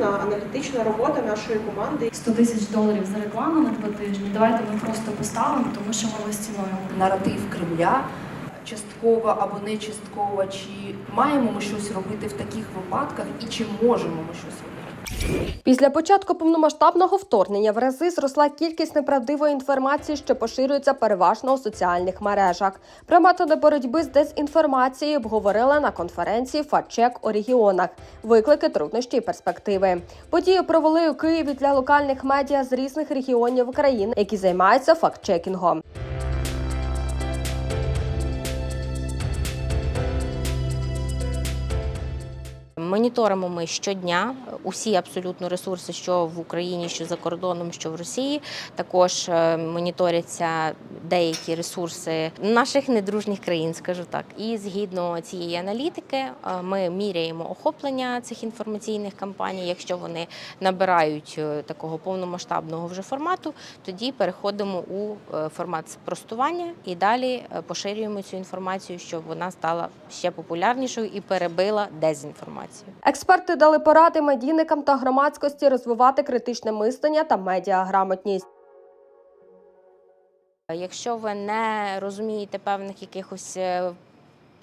серйозна аналітична робота нашої команди. 100 тисяч доларів за рекламу на два тижні. Давайте ми просто поставимо, тому що ми вас цінуємо. наратив Кремля частково або не частково, чи маємо ми щось робити в таких випадках і чи можемо ми щось робити? Після початку повномасштабного вторгнення в рази зросла кількість неправдивої інформації, що поширюється переважно у соціальних мережах. Про методи боротьби з дезінформацією обговорили на конференції «Фактчек у регіонах. Виклики, труднощі і перспективи. Подію провели у Києві для локальних медіа з різних регіонів України, які займаються фактчекінгом. Моніторимо ми щодня усі абсолютно ресурси, що в Україні, що за кордоном, що в Росії. Також е, моніторяться деякі ресурси наших недружніх країн, скажу так. І згідно цієї аналітики, е, ми міряємо охоплення цих інформаційних кампаній. Якщо вони набирають е, такого повномасштабного вже формату, тоді переходимо у е, формат спростування і далі поширюємо цю інформацію, щоб вона стала ще популярнішою і перебила дезінформацію. Експерти дали поради медійникам та громадськості розвивати критичне мислення та медіаграмотність. Якщо ви не розумієте певних якихось е,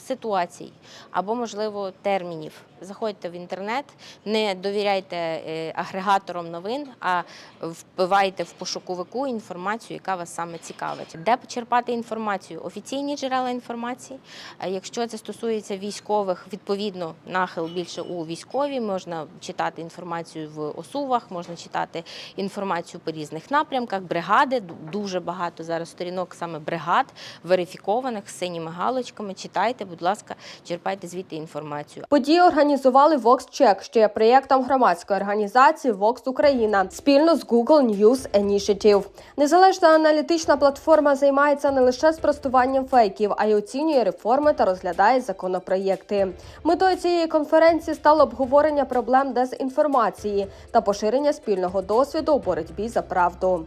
ситуацій або, можливо, термінів, заходьте в інтернет, не довіряйте е, агрегаторам новин, а вбивайте в пошуковику інформацію, яка вас саме цікавить. Де почерпати інформацію? Офіційні джерела інформації. Якщо це стосується військових, відповідно нахил більше у військові, можна читати інформацію в ОСУВах, можна читати інформацію по різних напрямках, бригади. Дуже багато зараз сторінок саме бригад, верифікованих з синіми галочками. Читайте, будь ласка, черпайте звідти інформацію. Події організували VoxCheck, що є проєктом громадської організації Vox Україна спільно з Google News Initiative. Незалежна аналітична платформа займається не лише спростуванням фейків, а й оцінює реформи та розглядає законопроєкти. Метою цієї конференції стало обговорення проблем дезінформації та поширення спільного досвіду у боротьбі за правду.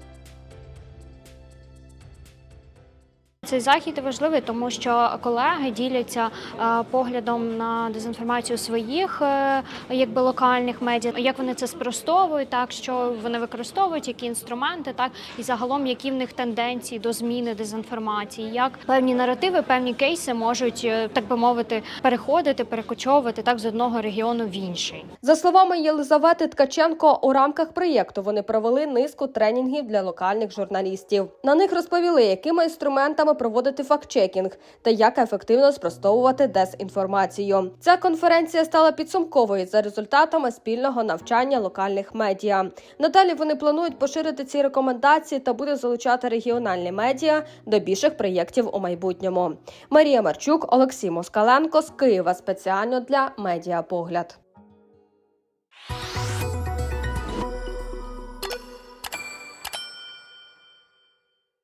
Цей захід важливий, тому що колеги діляться е, поглядом на дезінформацію своїх е, якби локальних медіа, як вони це спростовують, так що вони використовують, які інструменти, так і загалом які в них тенденції до зміни дезінформації, як певні наративи, певні кейси можуть, е, так би мовити, переходити, перекочовувати так з одного регіону в інший. За словами Єлизавети Ткаченко, у рамках проєкту вони провели низку тренінгів для локальних журналістів. На них розповіли, якими інструментами проводити фактчекінг та як ефективно спростовувати дезінформацію. Ця конференція стала підсумковою за результатами спільного навчання локальних медіа. Надалі вони планують поширити ці рекомендації та буде залучати регіональні медіа до більших проєктів у майбутньому. Марія Марчук, Олексій Москаленко з Києва спеціально для медіапогляд.